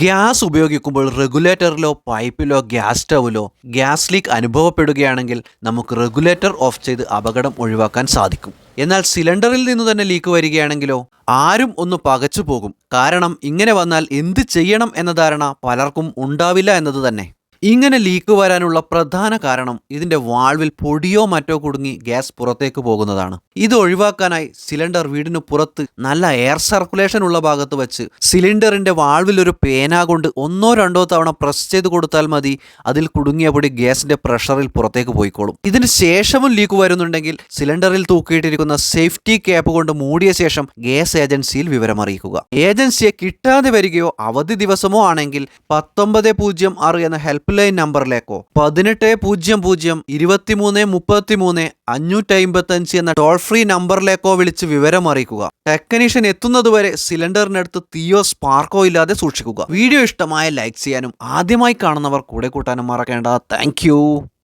Gas ഉപയോഗിക്കുമ്പോൾ റെഗുലേറ്ററിലോ പൈപ്പിലോ ഗ്യാസ് സ്റ്റൗവിലോ ഗ്യാസ് ലീക്ക് അനുഭവപ്പെടുകയാണെങ്കിൽ നമുക്ക് റെഗുലേറ്റർ ഓഫ് ചെയ്ത് അപകടം ഒഴിവാക്കാൻ സാധിക്കും. എന്നാൽ സിലിണ്ടറിൽ നിന്ന് തന്നെ ലീക്ക് വരികയാണെങ്കിലോ ആരും ഒന്ന് പകച്ചു പോകും കാരണം ഇങ്ങനെ വന്നാൽ എന്ത് ചെയ്യണം എന്ന ധാരണ പലർക്കും ഉണ്ടാവില്ല എന്നത് തന്നെ. ഇങ്ങനെ ലീക്ക് വരാനുള്ള പ്രധാന കാരണം ഇതിന്റെ വാൾവിൽ പൊടിയോ മറ്റോ കുടുങ്ങി ഗ്യാസ് പുറത്തേക്ക് പോകുന്നതാണ്. ഇത് ഒഴിവാക്കാനായി സിലിണ്ടർ വീടിന് പുറത്ത് നല്ല എയർ സർക്കുലേഷൻ ഉള്ള ഭാഗത്ത് വെച്ച് സിലിണ്ടറിന്റെ വാൾവിൽ ഒരു പേന കൊണ്ട് ഒന്നോ രണ്ടോ തവണ പ്രസ് ചെയ്ത് കൊടുത്താൽ മതി അതിൽ കുടുങ്ങിയ പൊടി ഗ്യാസിന്റെ പ്രഷറിൽ പുറത്തേക്ക് പോയിക്കോളും. ഇതിന് ശേഷവും ലീക്ക് വരുന്നുണ്ടെങ്കിൽ സിലിണ്ടറിൽ തൂക്കിയിട്ടിരിക്കുന്ന സേഫ്റ്റി ക്യാപ്പ് കൊണ്ട് മൂടിയ ശേഷം ഗ്യാസ് ഏജൻസിയിൽ വിവരമറിയിക്കുക. ഏജൻസിയെ കിട്ടാതെ വരികയോ അവധി ദിവസമോ ആണെങ്കിൽ പത്തൊമ്പത് പൂജ്യം ആറ് എന്ന ഹെൽപ്പ് ലൈൻ നമ്പറിലേക്കോ പതിനെട്ട് പൂജ്യം പൂജ്യം ഇരുപത്തിമൂന്ന് മുപ്പത്തിമൂന്ന് അഞ്ഞൂറ്റി അമ്പത്തി അഞ്ച് എന്ന ടോൾ ഫ്രീ നമ്പറിലേക്കോ വിളിച്ച് വിവരം അറിയിക്കുക ടെക്നീഷ്യൻ എത്തുന്നതുവരെ സിലിണ്ടറിനടുത്ത് തീയോ സ്പാർക്കോ ഇല്ലാതെ സൂക്ഷിക്കുക. വീഡിയോ ഇഷ്ടമായ ലൈക്ക് ചെയ്യാനും ആദ്യമായി കാണുന്നവർ കൂടെ കൂട്ടാനും മറക്കേണ്ട. താങ്ക്